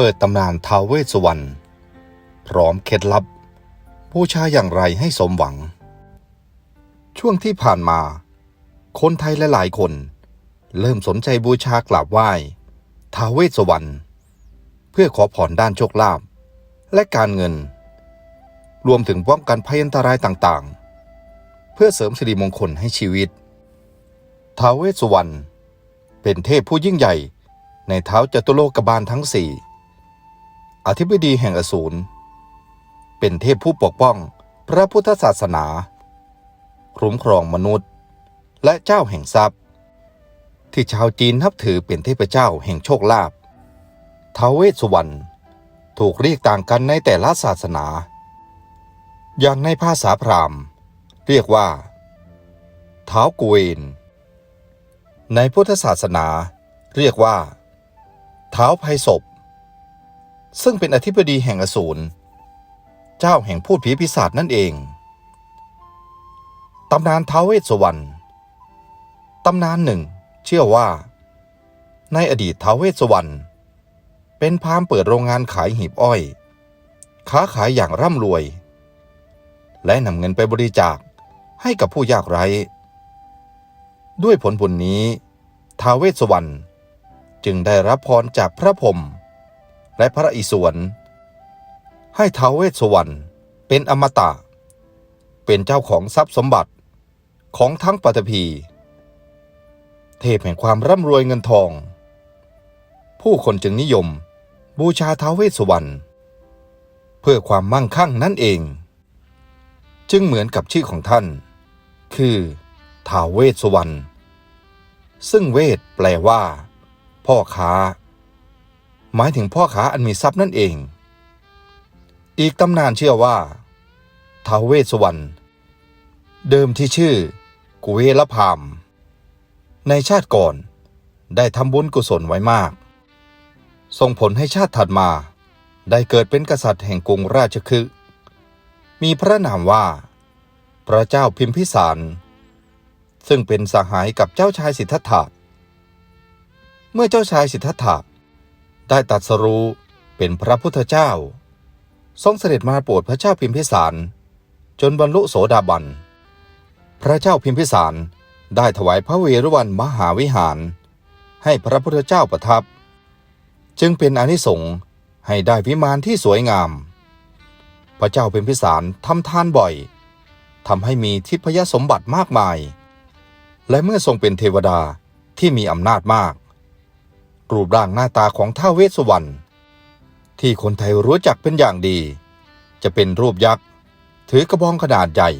เปิดตำนานท้าวเวสสุวรรณพร้อมเคล็ดลับบูชาอย่างไรให้สมหวัง ช่วงที่ผ่านมา คนไทยหลายๆคน เริ่มสนใจบูชากราบไหว้ท้าวเวสสุวรรณเพื่อขอพรด้านโชคลาภและการเงิน รวมถึงป้องกันภัยอันตรายต่างๆ เพื่อเสริมสิริมงคลให้ชีวิตท้าวเวสสุวรรณเป็นเทพผู้ยิ่งใหญ่ในเท้าจตุโลกบาลทั้งสี่ อธิบดีแห่งอสูร เป็นเทพผู้ปกป้องพระพุทธศาสนาคุ้มครองมนุษย์ และเจ้าแห่งทรัพย์ ที่ชาวจีนนับถือเป็นเทพเจ้าแห่งโชคลาภท้าวเวสสุวรรณถูกเรียกต่างกันในแต่ละศาสนา อย่างในภาษาพราหมณ์ เรียกว่าท้าวกุเวนในพุทธศาสนา เรียกว่า เท้าไพศพ ซึ่งเป็นอธิบดีแห่งอสูร เจ้าแห่งพูดผีปีศาจนั่นเอง ตำนานท้าวเวสสวรรณ ตำนานหนึ่ง เชื่อว่า ในอดีตท้าวเวสสวรรณเป็นพราหมณ์เปิดโรงงานขายหีบอ้อย ค้าขายอย่างร่ำรวย และนำเงินไปบริจาคให้กับผู้ยากไร้ ด้วยผลบุญนี้ท้าวเวสสวรรณจึงได้รับพรจากพระพรหม และพระอิศวรให้ท้าวเวสสุวรรณเป็นอมตะ เป็นเจ้าของทรัพย์สมบัติของทั้งปฐพีเทพแห่งความร่ำรวยเงินทอง ผู้คนจึงนิยมบูชาท้าวเวสสุวรรณเพื่อความมั่งคั่งนั่นเอง จึงเหมือนกับชื่อของท่าน คือท้าวเวสสุวรรณซึ่งเวทแปลว่า พ่อค้า หมายถึงพ่อค้าอันมีทรัพย์นั่นเอง อีกตำนานเชื่อว่าท้าวเวสสุวรรณเดิมที่ชื่อ กุเวลพาม ในชาติก่อนได้ทำบุญกุศลไว้มาก ส่งผลให้ชาติถัดมา ได้เกิดเป็นกษัตริย์แห่งกรุงราชคฤห์มีพระนามว่า พระเจ้าพิมพิสาร ซึ่งเป็นสหายกับเจ้าชายสิทธัตถะ เมื่อเจ้าชายสิทธัตถะ ได้ตรัสรู้เป็นพระพุทธเจ้า ทรงเสด็จมาโปรดพระเจ้าพิมพิสาร จนบรรลุโสดาบัน พระเจ้าพิมพิสารได้ถวายพระเวรุวันมหาวิหาร ให้พระพุทธเจ้าประทับ จึงเป็นอนิสงส์ให้ได้วิมานที่สวยงาม พระเจ้าพิมพิสารทำทานบ่อยทำให้มีทิพยสมบัติมากมาย และเมื่อทรงเป็นเทวดาที่มีอำนาจมาก รูปร่างหน้าตาของท้าวเวสสุวรรณที่คนไทยรู้จักเป็นอย่างดี จะเป็นรูปยักษ์ ถือกระบองขนาดใหญ่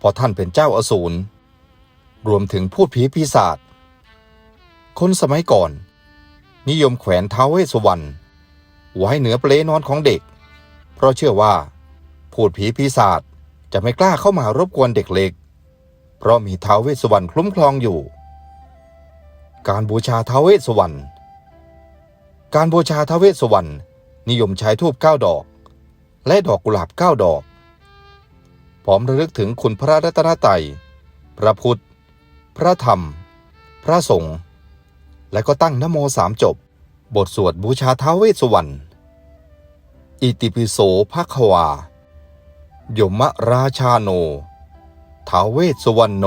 พราะท่านเป็นเจ้าอสูร รวมถึงพูดผีปีศาจคนสมัยก่อน นิยมแขวนท้าวเวสสุวรรณไว้เหนือเปลนอนของเด็ก เพราะเชื่อว่า พูดผีปีศาจจะไม่กล้าเข้ามารบกวนเด็กเล็ก เพราะมีท้าวเวสสุวรรณคลุ้มครองอยู่ การบูชาท้าวเวสสวรรณการบูชาท้าวเวสสวรรณนิยมใช้ทูบเก้าดอก และดอกกุหลาบเก้าดอก พร้อมระลึกถึงคุณพระรัตนตรัยพระพุทธ พระธรรม พระสงฆ์และก็ตั้งนโมสามจบ บทสวดบูชาท้าวเวสสวรรณอิติปิโสภะควา ยมราชาโนท้าวเวสสวรรณโน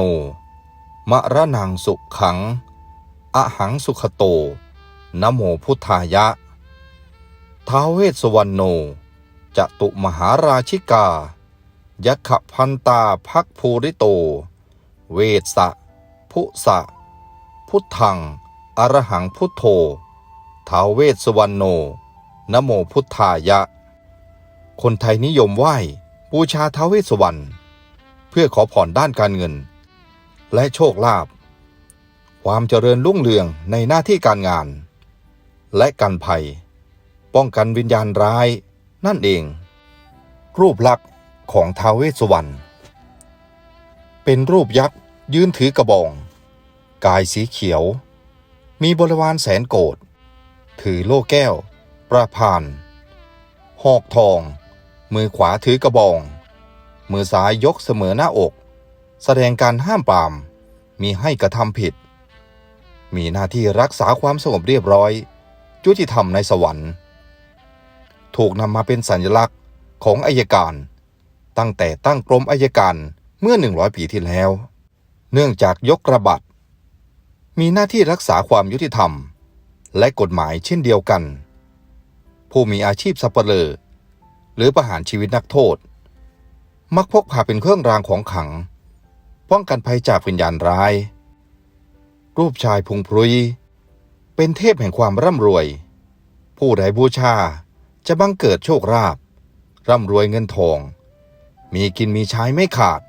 มะระนังสุขขัง อะหังสุขโต นโมพุทธายะ ท้าวเวสสุวรรณโนจตุมหาราชิกา ยักขพันตาพักภูริโต เวสสะพุสะ พุทธัง อรหังพุทโธท้าวเวสสุวรรณโน นโมพุทธายะ คนไทยนิยมไหว้บูชาท้าวเวสสุวรรณเพื่อขอผ่อนด้านการเงิน และโชคลาภ ความเจริญรุ่งเรืองในหน้าที่การงาน และกันภัย ป้องกันวิญญาณร้ายนั่นเอง รูปลักษณ์ของท้าวเวสสุวรรณเป็นรูปยักษ์ยืนถือกระบอง กายสีเขียว มีบริวารแสนโกรธถือโล่แก้ว ประพาน หอกทอง มือขวาถือกระบอง มือซ้ายยกเสมอหน้าอก แสดงการห้ามปราม มีให้กระทำผิด มีหน้าที่รักษาความสงบเรียบร้อย ยุติธรรมในสวรรค์ ถูกนำมาเป็นสัญลักษณ์ของอายการ ตั้งแต่ตั้งกรมอายการเมื่อ 100 ปีที่แล้ว เนื่องจากยกระบัด มีหน้าที่รักษาความยุติธรรม และกฎหมายเช่นเดียวกัน ผู้มีอาชีพสัปเหร่อหรือประหารชีวิตนักโทษ มักพกพาเป็นเครื่องรางของขัง ป้องกันภัยจากวิญญาณร้าย รูปชายพุงพรุย เป็นเทพแห่งความร่ำรวย ผู้ใดบูชาจะบังเกิดโชคราบ ร่ำรวยเงินทอง มีกินมีใช้ไม่ขาด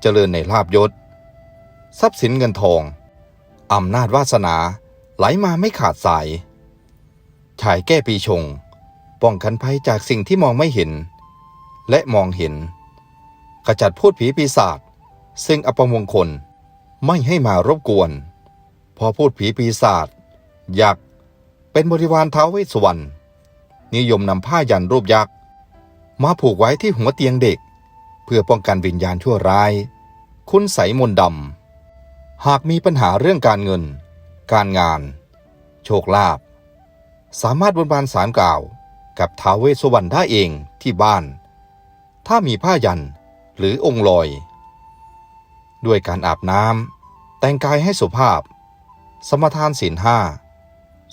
เจริญในลาบยศ ทรัพย์สินเงินทอง อำนาจวาสนาไหลมาไม่ขาดสายฉายแก้ปีชง ป้องกันภัยจากสิ่งที่มองไม่เห็น และมองเห็น ขจัดพูดผีปีศาจซึ่งอัปมงคล ไม่ให้มารบกวน พอพูดผีปีศาจยักษ์เป็นบริวารท้าวเวสสวรรณนิยมนำผ้ายันรูปยักษ์มาผูกไว้ที่หัวเตียงเด็ก เพื่อป้องกันวิญญาณชั่วร้าย คุณใสมนดำหากมีปัญหาเรื่องการเงิน การงาน โชคลาภสามารถบนบานสารกล่าวกับท้าวเวสสวรรณได้เองที่บ้าน ถ้ามีผ้ายันหรือองค์ลอย ด้วยการอาบน้ำ แต่งกายให้สุภาพ สมทานศีลห้า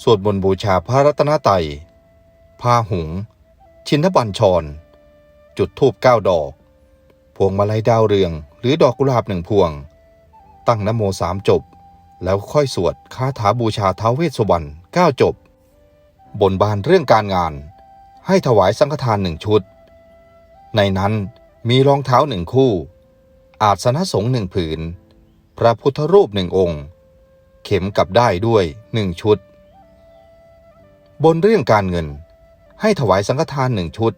สวดบนต์บูชาพระรัตนตรัยผ้าหุง ชินบัญชร จุดธูปเก้าดอก พวงมาลัยดาวเรือง หรือดอกกุหลาบหนึ่งพวง ตั้งนโมสามจบ แล้วค่อยสวดคาถาบูชาท้าวเวสสวรรณเก้าจบ บนบานเรื่องการงาน ให้ถวายสังฆทานหนึ่งชุด ในนั้นมีรองเท้าหนึ่งคู่ อาสนะสงฆ์หนึ่งผืน พระพุทธรูปหนึ่งองค์ เข็มกับได้ด้วยหนึ่งชุด บนเรื่องการเงินให้ถวายสังฆทานหนึ่งชุด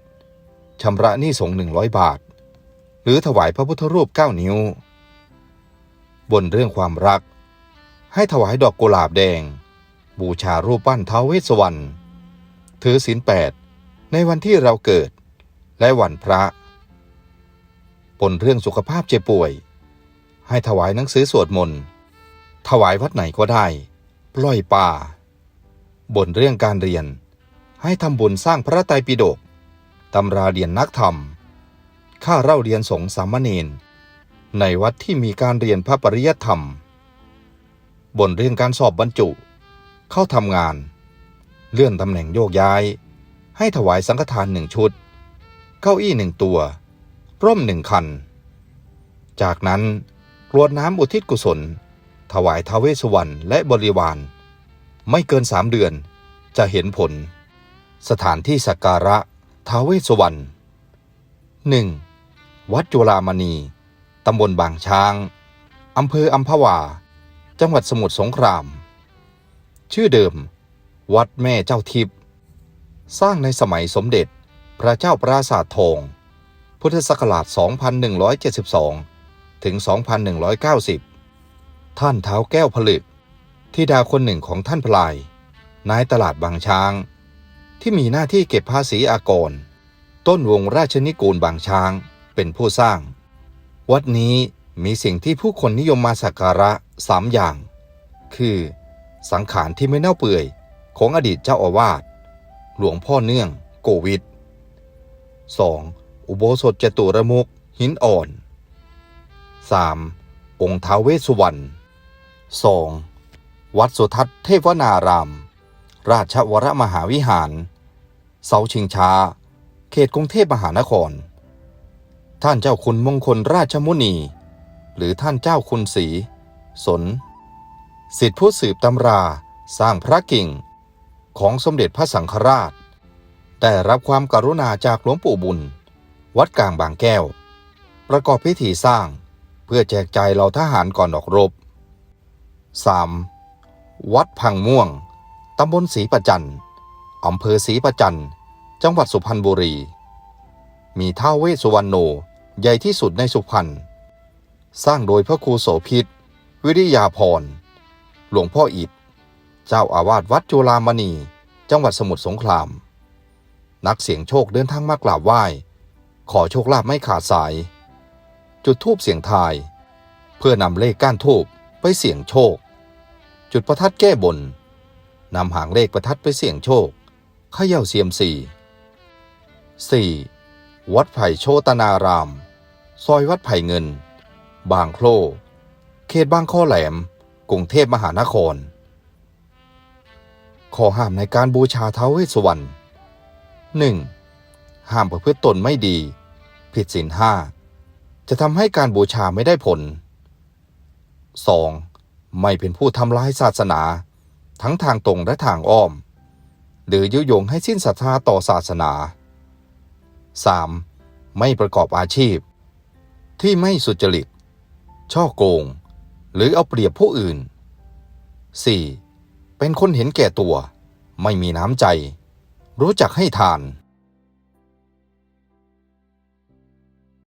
ชำระหนี้สงฆ์หนึ่งร้อยบาท หรือถวายพระพุทธรูปเก้านิ้ว บนเรื่องความรัก ให้ถวายดอกกุหลาบแดง บูชารูปปั้นท้าวเวสสวรรณถือศีลแปดในวันที่เราเกิดและวันพระ บนเรื่องสุขภาพเจ็บป่วย ให้ถวายหนังสือสวดมนต์ถวายวัดไหนก็ได้ ปล่อยป่าบนเรื่องการเรียน ให้ทำบุญสร้างพระไตรปิฎกตำราเรียนนักธรรมค่าเล่าเรียนสงฆ์สามเณรในวัดที่มีการเรียนพระปริยธรรม บนเรื่องการสอบบรรจุ เข้าทำงาน เลื่อนตำแหน่งโยกย้าย ให้ถวายสังฆทานหนึ่งชุด เก้าอี้หนึ่งตัว ร่มหนึ่งคัน จากนั้น รวดน้ำอุทิศกุศล ถวายท้าวเวสสวรรณและบริวาร ไม่เกินสามเดือนจะเห็นผล สถานที่สักการะท้าวเวสสวรรณ 1. วัดจุฬามณี ตำบลบางช้าง อำเภออัมพวา จังหวัดสมุทรสงคราม ชื่อเดิม วัดแม่เจ้าทิพย์ สร้างในสมัยสมเด็จพระเจ้าปราสาททอง พุทธศักราช 2172 ถึง 2190 ท่านเท้าแก้วผลึกที่ดาคนหนึ่งของท่านพลาย นายตลาดบางช้าง ที่มีหน้าที่เก็บภาษีอากร ต้นวงราชนิกูลบางช้างเป็นผู้สร้าง วัดนี้มีสิ่งที่ผู้คนนิยมมาสักการะสามอย่าง คือ สังขารที่ไม่เน่าเปื่อยของอดีตเจ้าอาวาส หลวงพ่อเนื่อง โกวิท 2. อุโบสถจตุรมุกหินอ่อน 3. องค์ท้าวเวสสุวรรณ 2. วัดสุทัศน์เทพวนาราม ราชวรมหาวิหาร เสาชิงช้า เขตกรุงเทพมหานคร ท่านเจ้าคุณมงคลราชมุนี หรือท่านเจ้าคุณศรีสน สิทธิผู้สืบตำราสร้างพระกิ่งของสมเด็จพระสังฆราช ได้รับความกรุณาจากหลวงปู่บุญ วัดกลางบางแก้ว ประกอบพิธีสร้าง เพื่อแจกจ่ายเหล่าทหารก่อนออกรบ 3. วัดพังม่วง ตำบลศรีประจันอำเภอศรีประจันจังหวัดสุพรรณบุรี มีท้าวเวสสุวรรณโนใหญ่ที่สุดในสุพรรณ สร้างโดยพระครูโสพิษ วิริยาพร หลวงพ่ออิฐเจ้าอาวาสวัดจุฬามณี จังหวัดสมุทรสงคราม นักเสียงโชคเดินทางมากราบไหว้ ขอโชคลาภไม่ขาดสาย จุดทูบเสียงทาย เพื่อนำเลขก้านทูบไปเสี่ยงโชค จุดประทัดแก้บนนำหางเลขประทัดไปเสี่ยงโชคเขย่าเซียมซี 4. วัดไผ่โชตนาราม ซอยวัดไผ่เงิน บางโคลเขตบางข้อแหลม กรุงเทพมหานคร ข้อห้ามในการบูชาเท้าเวสสวรรณ 1. ห้ามประพฤติตนไม่ดี ผิดศีลห้า จะทำให้การบูชาไม่ได้ผล 2. ไม่เป็นผู้ทำร้ายศาสนา ทั้งทางตรงและทางอ้อม หรือยุยงให้สิ้นศรัทธาต่อศาสนา 3. ไม่ประกอบอาชีพ ที่ไม่สุจริต ช่อโกง หรือเอาเปรียบผู้อื่น 4. เป็นคนเห็นแก่ตัว ไม่มีน้ำใจ รู้จักให้ทาน